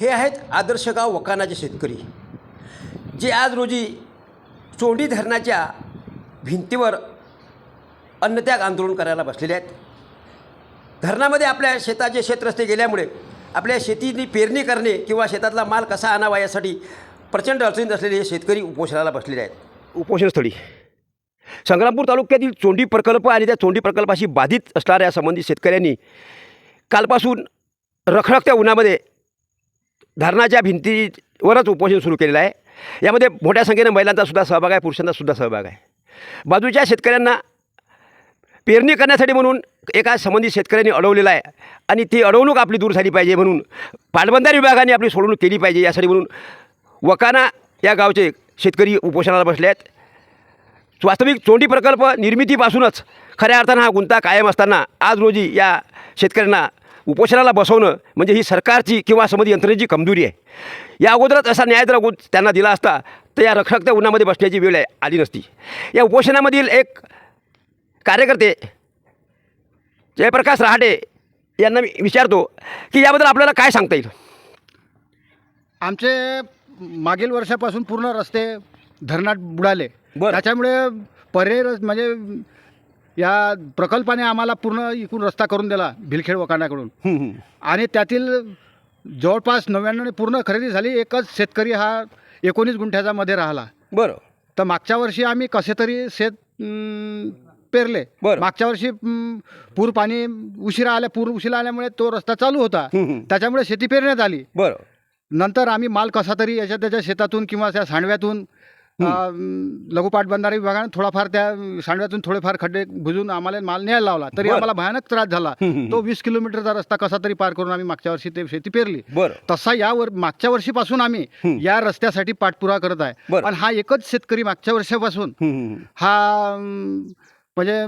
हे आहेत आदर्श गाव वकानाचे शेतकरी. जे आज रोजी चोंडी धरणाच्या भिंतीवर अन्नत्याग आंदोलन करायला बसलेले आहेत. धरणामध्ये आपल्या शेताचे शेतरस्ते गेल्यामुळे आपल्या शेतीनी पेरणी करणे किंवा शेतातला माल कसा आणावा यासाठी प्रचंड अडचणीत असलेले हे शेतकरी उपोषणाला बसलेले आहेत. उपोषणस्थळी. संग्रामपूर तालुक्यातील चोंडी प्रकल्प आणि त्या चोंडी प्रकल्पाशी बाधित असणाऱ्या संबंधित शेतकऱ्यांनी कालपासून रखरखत्या उन्हामध्ये धरणाच्या भिंतीवरच उपोषण सुरू केलेलं आहे. यामध्ये मोठ्या संख्येनं महिलांचा सुद्धा सहभाग आहे पुरुषांचा सुद्धा सहभाग आहे. बाजूच्या शेतकऱ्यांना पेरणी करण्यासाठी म्हणून एका संबंधित शेतकऱ्यांनी अडवलेलं आहे आणि ती अडवणूक आपली दूर झाली पाहिजे म्हणून पाटबंधार विभागाने आपली सोडवणूक केली पाहिजे यासाठी म्हणून वकाना या गावचे शेतकरी उपोषणाला बसले आहेत. वास्तविक चोंडी प्रकल्प निर्मितीपासूनच खऱ्या अर्थानं हा गुंता कायम असताना आज रोजी या शेतकऱ्यांना उपोषणाला बसवणं म्हणजे ही सरकारची किंवा संबंधित यंत्रणेची कमजोरी आहे. या अगोदरच असा न्याय जर त्यांना दिला असता तर या रखरखत्या उन्हामध्ये बसण्याची वेळ आहे आली नसती. या उपोषणामधील एक कार्यकर्ते जयप्रकाश रहाटे यांना मी विचारतो की याबद्दल आपल्याला काय सांगता येईल? आमचे मागील वर्षापासून पूर्ण रस्ते धरणात बुडाले. बरं. त्याच्यामुळे पर्याय म्हणजे या प्रकल्पाने आम्हाला पूर्ण इकडून रस्ता करून दिला भिलखेड वकांड्याकडून हं. आणि त्यातील जवळपास नव्याण्णवने पूर्ण खरेदी झाली. एकच शेतकरी हा एकोणीस गुंठ्याचा मध्ये राहिला. बरं. तर मागच्या वर्षी आम्ही कसे तरी शेत पेरले. बरं. मागच्या वर्षी पूर पाणी उशिरा आल्या पूर उशिरा आल्यामुळे तो रस्ता चालू होता. त्याच्यामुळे शेती पेरण्यात आली. बरं. नंतर आम्ही माल कसा तरी याच्या त्याच्या शेतातून किंवा त्या सांडव्यातून अं, लघु पाटबंधारे विभागाने थोडाफार त्या सांडव्यातून थोडेफार खड्डे बुजून आम्हाला माल न्यायला लावला. तरी. आम्हाला भयानक त्रास झाला. तो वीस किलोमीटरचा रस्ता कसा तरी पार करून आम्ही मागच्या वर्षी ते शेती पेरली. तसा या वर मागच्या वर्षीपासून आम्ही. या रस्त्यासाठी पाठपुरावा करत आहे. पण हा एकच शेतकरी मागच्या वर्षापासून हं, म्हणजे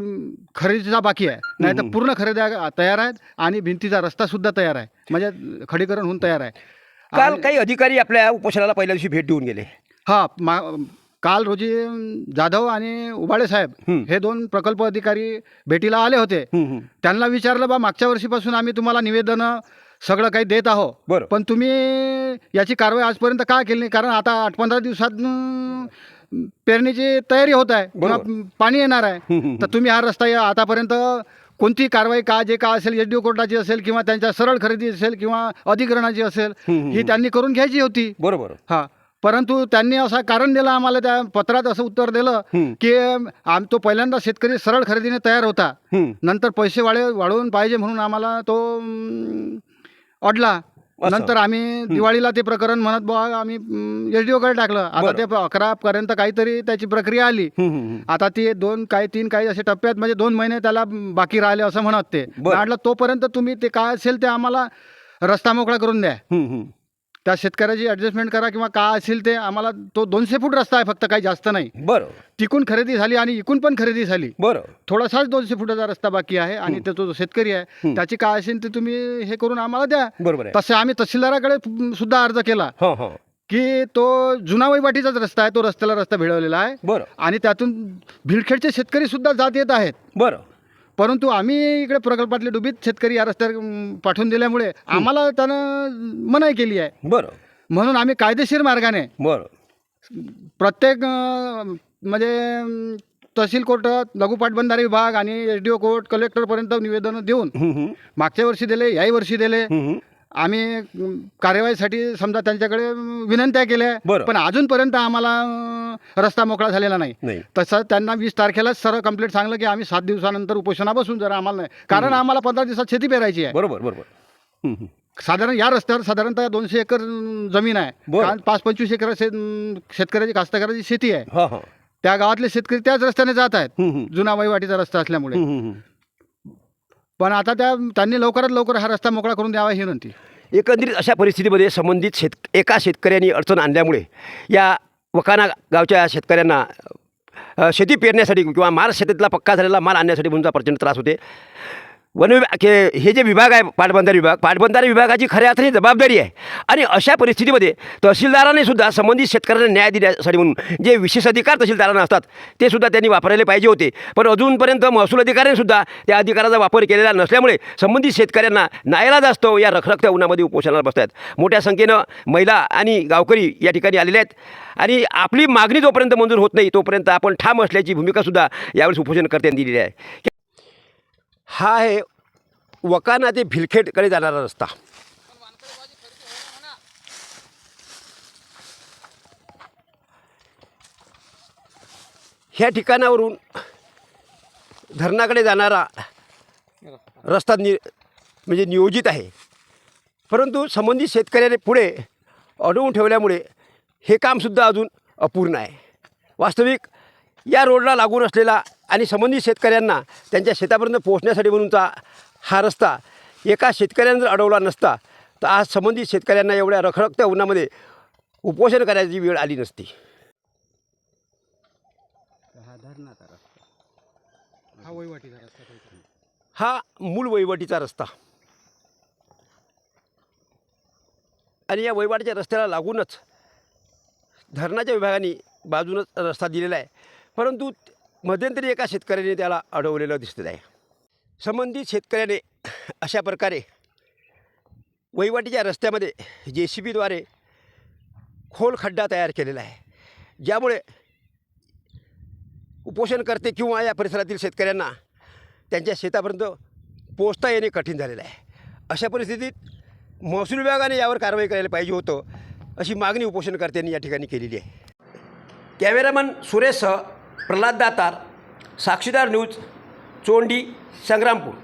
खरेदीचा बाकी आहे. नाही तर. पूर्ण खरेद्या तयार आहेत आणि भिंतीचा रस्ता सुद्धा तयार आहे. म्हणजे खडीकरण होऊन तयार आहे. काल काही अधिकारी आपल्या उपोषणाला पहिल्या दिवशी भेट देऊन गेले. हा मा काल रोजी जाधव आणि उबाळे साहेब हं. दोन प्रकल्प अधिकारी भेटीला आले होते. त्यांना विचारलं बा मागच्या वर्षीपासून आम्ही तुम्हाला निवेदनं सगळं काही देत आहो. पण तुम्ही याची कारवाई आजपर्यंत का केली नाही कारण आता आठ पंधरा दिवसात पेरणीची तयारी होत आहे. पाणी येणार आहे. तर तुम्ही हा रस्ता या आतापर्यंत कोणती कारवाई का जे का असेल एच डी ओ कोर्टाची असेल किंवा त्यांच्या सरळ खरेदी असेल किंवा अधिग्रहणाची असेल हं. त्यांनी करून घ्यायची होती बरोबर हा परंतु त्यांनी असं कारण दिलं आम्हाला त्या पत्रात असं उत्तर दिलं. की आम तो पहिल्यांदा शेतकरी सरळ खरेदीने तयार होता. नंतर पैसे वाढे वाढवून पाहिजे म्हणून आम्हाला तो अडला. नंतर आम्ही दिवाळीला ते प्रकरण म्हणत बुवा आम्ही एच डी ओकडे टाकलं आता. ते अकरा पर्यंत काहीतरी त्याची प्रक्रिया आली. आता ते दोन काही तीन काही असे टप्प्यात म्हणजे दोन महिने त्याला बाकी राहिले असं म्हणत ते. म्हटलं तोपर्यंत तुम्ही ते काय असेल ते आम्हाला रस्ता मोकळा करून द्या. त्या शेतकऱ्याची ॲडजस्टमेंट करा किंवा काय असेल ते आम्हाला तो दोनशे फूट रस्ता आहे फक्त काही जास्त नाही. बरं तिकून खरेदी झाली आणि इकून पण खरेदी झाली. बरं थोडासाच दोनशे फुटाचा रस्ता बाकी आहे आणि तो जो शेतकरी आहे. त्याची काय असेल ते तुम्ही हे करून आम्हाला द्या. बरोबर आहे. तसे आम्ही तहसीलदाराकडे सुद्धा अर्ज केला हो हो. की तो जुना वैवाटीचाच रस्ता आहे तो रस्त्याला रस्ता भिडवलेला आहे. बरं आणि त्यातून भिडखेडचे शेतकरी सुद्धा जात येत आहेत. बरं परंतु आम्ही इकडे प्रकल्पातले डुबीत शेतकरी या रस्त्यावर पाठवून दिल्यामुळे आम्हाला त्यानं मनाई केली आहे. बरं. म्हणून आम्ही कायदेशीर मार्गाने बरं. प्रत्येक अं, म्हणजे अं, तहसील कोर्ट लघु पाटबंधारे विभाग आणि एस डी ओ कोर्ट कलेक्टरपर्यंत निवेदनं देऊन. मागच्या वर्षी दिले याही वर्षी दिले. आम्ही कार्यवाहीसाठी समजा त्यांच्याकडे विनंत्या केल्या बरं. पण अजूनपर्यंत आम्हाला रस्ता मोकळा झालेला नाही. तसं त्यांना वीस तारखेलाच सर्व कंप्लीट सांगलं की आम्ही सात दिवसानंतर उपोषणा बसून जर आम्हाला नाही. कारण आम्हाला पंधरा दिवसात शेती पेरायची आहे. बरोबर बरोबर. साधारण या रस्त्यावर साधारणतः दोनशे एकर जमीन आहे. पाच पंचवीस एकर शेतकऱ्याची कास्तकाराची शेती आहे. त्या गावातले शेतकरी त्याच रस्त्याने जात आहेत. जुना वहिवाटीचा रस्ता असल्यामुळे. पण आता त्या त्यांनी लवकरात लवकर हा रस्ता मोकळा करून द्यावा ही विनंती. एकंदरीत अशा परिस्थितीमध्ये संबंधित शेत एका शेतकऱ्यांनी अडचण आणल्यामुळे या वकाना गावच्या शेतकऱ्यांना शेती पेरण्यासाठी किंवा माल शेतीतला पक्का झालेला माल आणण्यासाठी म्हणून प्रचंड त्रास होते. वन विभाग हे हे जे विभाग आहे पाटबंधारे विभाग पाटबंधारे विभागाची खऱ्या अर्थाने जबाबदारी आहे. आणि अशा परिस्थितीमध्ये तहसीलदाराने सुद्धा संबंधित शेतकऱ्यांना न्याय देण्यासाठी म्हणून जे विशेष अधिकार तहसीलदारांना असतात ते सुद्धा त्यांनी वापरायला पाहिजे होते. पण अजूनपर्यंत महसूल अधिकाऱ्याने सुद्धा त्या अधिकाराचा वापर केलेला नसल्यामुळे संबंधित शेतकऱ्यांना न्यायाला असतो या रखरखत्या उन्हामध्ये उपोषणाला बसत आहेत मोठ्या संख्येनं महिला आणि गावकरी या ठिकाणी आलेले आहेत. आणि आपली मागणी जोपर्यंत मंजूर होत नाही तोपर्यंत आपण ठाम असल्याची भूमिकासुद्धा यावेळेस उपोषणकर्त्यांनी दिलेली आहे. हा आहे वकाना ते भिलखेडकडे जाणारा रस्ता. ह्या ठिकाणावरून धरणाकडे जाणारा रस्ता नि म्हणजे नियोजित आहे. परंतु संबंधित शेतकऱ्याने पुढे अडवून ठेवल्यामुळे हे कामसुद्धा अजून अपूर्ण आहे. वास्तविक या रोडला लागून असलेला आणि संबंधित शेतकऱ्यांना त्यांच्या शेतापर्यंत पोहोचण्यासाठी म्हणूनचा हा रस्ता एका शेतकऱ्याने जर अडवला नसता तर आज संबंधित शेतकऱ्यांना एवढ्या रखरखत्या उन्हामध्ये उपोषण करायची वेळ आली नसती. हा वहिवाटीचा रस्ता हा मूळ वहिवाटीचा रस्ता. आणि या वहिवाटीच्या रस्त्याला लागूनच धरणाच्या विभागाने बाजूनच रस्ता दिलेला आहे. परंतु मध्यंतरी एका शेतकऱ्याने त्याला अडवलेलं दिसत आहे. संबंधित शेतकऱ्याने अशा प्रकारे वहिवाटीच्या रस्त्यामध्ये जे सी बीद्वारे खोल खड्डा तयार केलेला आहे. ज्यामुळे उपोषणकर्ते किंवा या परिसरातील शेतकऱ्यांना त्यांच्या शेतापर्यंत पोचता येणे कठीण झालेलं आहे. अशा परिस्थितीत महसूल विभागाने यावर कारवाई करायला पाहिजे होतं अशी मागणी उपोषणकर्त्यांनी या ठिकाणी केलेली आहे. कॅमेरामन सुरेशसह प्रल्हाद दातार साक्षीदार न्यूज चोंडी संग्रामपूर.